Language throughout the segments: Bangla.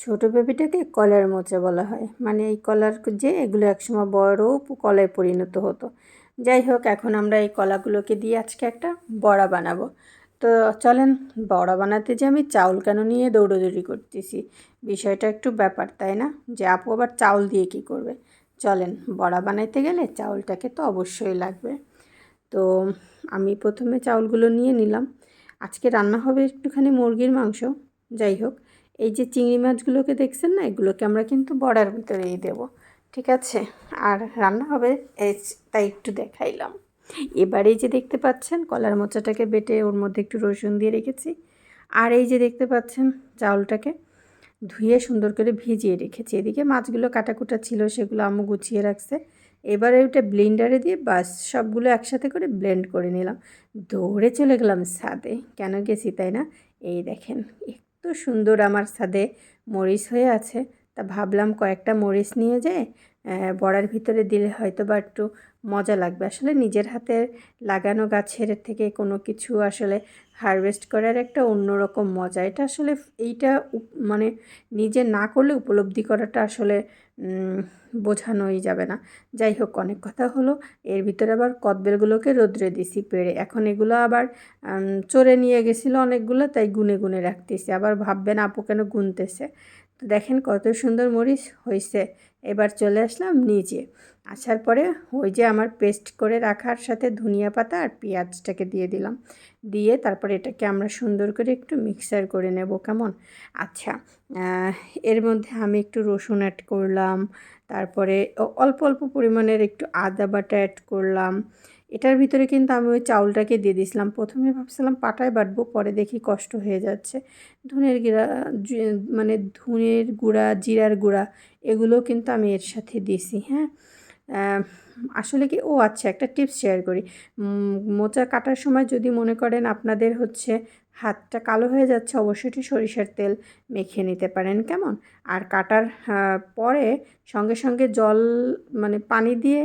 ছোটো পেঁপেটাকে কলার মোচা বলা হয়। মানে এই কলার যে এগুলো একসময় বড় কলায় পরিণত হতো। যাই হোক, এখন আমরা এই কলাগুলোকে দিয়ে আজকে একটা বড়া বানাবো। তো চলেন, বড়া বানাতে যে আমি চাউল কেন নিয়ে দৌড়োদৌড়ি করতেছি? বিষয়টা একটু ব্যাপার, তাই না? যে আপু আবার চাউল দিয়ে কি করবে? চলেন, বড়া বানাইতে গেলে চাউলটাকে তো অবশ্যই লাগবে। তো আমি প্রথমে চাউলগুলো নিয়ে নিলাম। আজকে রান্না হবে একটুখানি মুরগির মাংস। যাই হোক এই যে চিংড়ি মাছগুলোকে দেখছেন না? এগুলোকে আমরা কিন্তু বড়ার ভিতরেই দেব। ঠিক আছে? আর রান্না হবে তাই একটু দেখাইলাম। এবার যে দেখতে পাচ্ছেন, কলার মোচাটাকে বেটে ওর মধ্যে একটু রসুন দিয়ে রেখেছি। আর এই যে দেখতে পাচ্ছেন, চাউলটাকে ধুয়ে সুন্দর করে ভিজিয়ে রেখেছি। এদিকে মাছগুলো কাটাকুটা ছিল, সেগুলো আম্মু গুছিয়ে রাখছে। এবারে ওইটা ব্লেন্ডারে দিয়ে বাস সবগুলো একসাথে করে ব্লেন্ড করে নিলাম। দৌড়ে চলে গেলাম ছাদে। কেন গেছি তাই না? এই দেখেন এত সুন্দর আমার ছাদে মরিচ হয়ে আছে। তা ভাবলাম কয়েকটা মরিচ নিয়ে যেয়ে বড়ার ভিতরে দিলে হয়তো বা একটু মজা লাগবে। আসলে নিজের হাতে লাগানো গাছের থেকে কোনো কিছু আসলে হারভেস্ট করার একটা অন্যরকম মজা। এটা আসলে এইটা মানে নিজে না করলে উপলব্ধি করাটা আসলে বোঝানোই যাবে না। যাই হোক, অনেক কথা হলো। এর ভিতরে আবার কদবেলগুলোকে রোদ্রে দিছি, পেড়ে। এখন এগুলো আবার চড়ে নিয়ে গেছিল অনেকগুলো, তাই গুনে গুনে রাখতেছি। আবার ভাববেন, আপু কেন গুনতেছে? তো দেখেন কত সুন্দর মরিচ হয়েছে এবার চলে আসলাম নিচে আসার পরে ওই যে আমার পেস্ট করে রাখার সাথে ধনিয়া পাতা আর পেঁয়াজটাকে দিয়ে দিলাম। দিয়ে তারপরে এটাকে আমরা সুন্দর করে একটু মিক্সার করে নেব কেমন? আচ্ছা এর মধ্যে আমি একটু রসুন অ্যাড করলাম। তারপরে অল্প অল্প পরিমাণের একটু আদা বাটা অ্যাড করলাম। এটার ভিতরে কিন্তু আমি ওই চাউলটাকে দিয়ে দিয়েছিলাম। প্রথমে ভাবছিলাম পাটায় বাটবো, পরে দেখি কষ্ট হয়ে যাচ্ছে। ধুনের গিরা মানে ধুনের গুঁড়া, জিরার গুঁড়া, এগুলো কিন্তু আমি এর সাথে দিয়েছি হ্যাঁ? আসলে কি? ও আচ্ছা একটা টিপস শেয়ার করি। মোচা কাটার সময় যদি মনে করেন আপনাদের হচ্ছে হাতটা কালো হয়ে যাচ্ছে, অবশ্যই সরিষার তেল মেখে নিতে পারেন, কেমন? আর কাটার পরে সঙ্গে সঙ্গে জল মানে পানি দিয়ে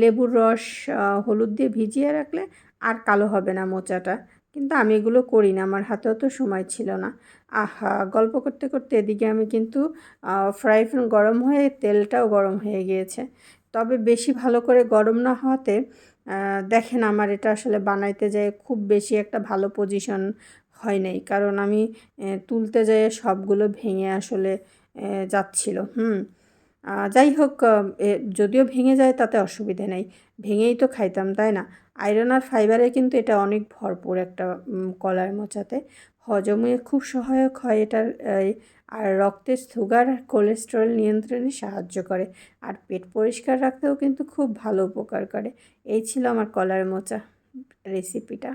লেবুর রস হলুদ দিয়ে ভিজিয়ে রাখলে আর কালো হবে না মোচাটা। কিন্তু আমি এগুলো করি না, আমার হাতেও তো সময় ছিল না। আহা, গল্প করতে করতে এদিকে আমি কিন্তু ফ্রাই প্যান গরম হয়ে তেলটাও গরম হয়ে গিয়েছে। তবে বেশি ভালো করে গরম না হওয়াতে দেখেন আমার এটা আসলে বানাইতে যায় খুব বেশি একটা ভালো পজিশন হয় নাই। কারণ আমি তুলতে যেয়ে সবগুলো ভেঙে আসলে যাচ্ছিল, হুম। যাই হোক যদিও ভেঙে যায় তাতে অসুবিধে নেই। ভেঙেই তো খাইতাম, তাই না? আয়রন আর ফাইবারে কিন্তু এটা অনেক ভরপুর একটা কলার মোচাতে। হজমে খুব সহায়ক হয়। এটার আর রক্তের সুগার কোলেস্টেরল নিয়ন্ত্রণে সাহায্য করে। আর পেট পরিষ্কার রাখতেও কিন্তু খুব ভালো উপকার করে। এই ছিল আমার কলার মোচা রেসিপিটা